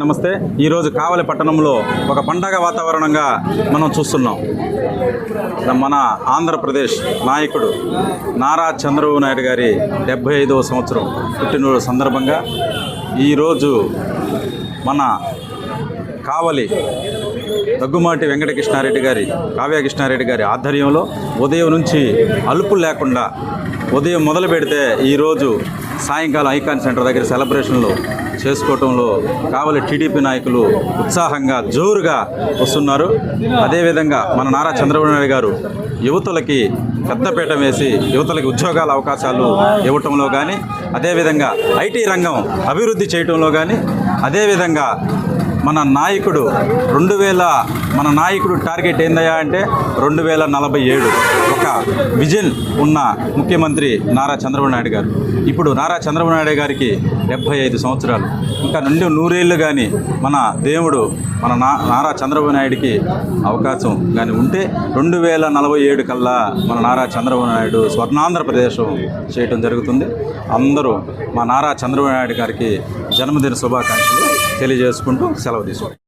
నమస్తే. ఈరోజు కావలి పట్టణంలో ఒక పండగ వాతావరణంగా మనం చూస్తున్నాం. మన ఆంధ్రప్రదేశ్ నాయకుడు నారా చంద్రబాబు నాయుడు గారి డెబ్బై ఐదవ సంవత్సరం పుట్టినరోజు సందర్భంగా ఈరోజు మన కావలి దగ్గుమాటి వెంకటకృష్ణారెడ్డి గారి కావ్యకృష్ణారెడ్డి గారి ఆధ్వర్యంలో ఉదయం నుంచి అలుపు లేకుండా ఉదయం మొదలు పెడితే ఈరోజు సాయంకాలం ఐకాన్ సెంటర్ దగ్గర సెలబ్రేషన్లు చేసుకోవటంలో కావలి టీడీపీ నాయకులు ఉత్సాహంగా జోరుగా వస్తున్నారు. అదేవిధంగా మన నారా చంద్రబాబు నాయుడు గారు యువతలకి పెద్దపీట వేసి యువతలకి ఉద్యోగాల అవకాశాలు ఇవ్వటంలో కానీ అదేవిధంగా ఐటీ రంగం అభివృద్ధి చేయటంలో కానీ అదేవిధంగా మన నాయకుడు రెండు వేల మన నాయకుడు టార్గెట్ ఏందయ్యా అంటే రెండు వేల నలభై ఏడు ఒక విజన్ ఉన్న ముఖ్యమంత్రి నారా చంద్రబాబు నాయుడు గారు. ఇప్పుడు నారా చంద్రబాబు నాయుడు గారికి డెబ్బై ఐదు సంవత్సరాలు. ఇంకా నుండి నూరేళ్ళు కానీ మన దేవుడు మన నా నారా చంద్రబాబు నాయుడికి అవకాశం కానీ ఉంటే రెండు వేల నలభై ఏడు కల్లా మన నారా చంద్రబాబు నాయుడు స్వర్ణాంధ్రప్రదేశం చేయటం జరుగుతుంది. అందరూ మా నారా చంద్రబాబు నాయుడు గారికి జన్మదిన శుభాకాంక్షలు తెలియజేసుకుంటూ సెలవు తీసుకుంటాం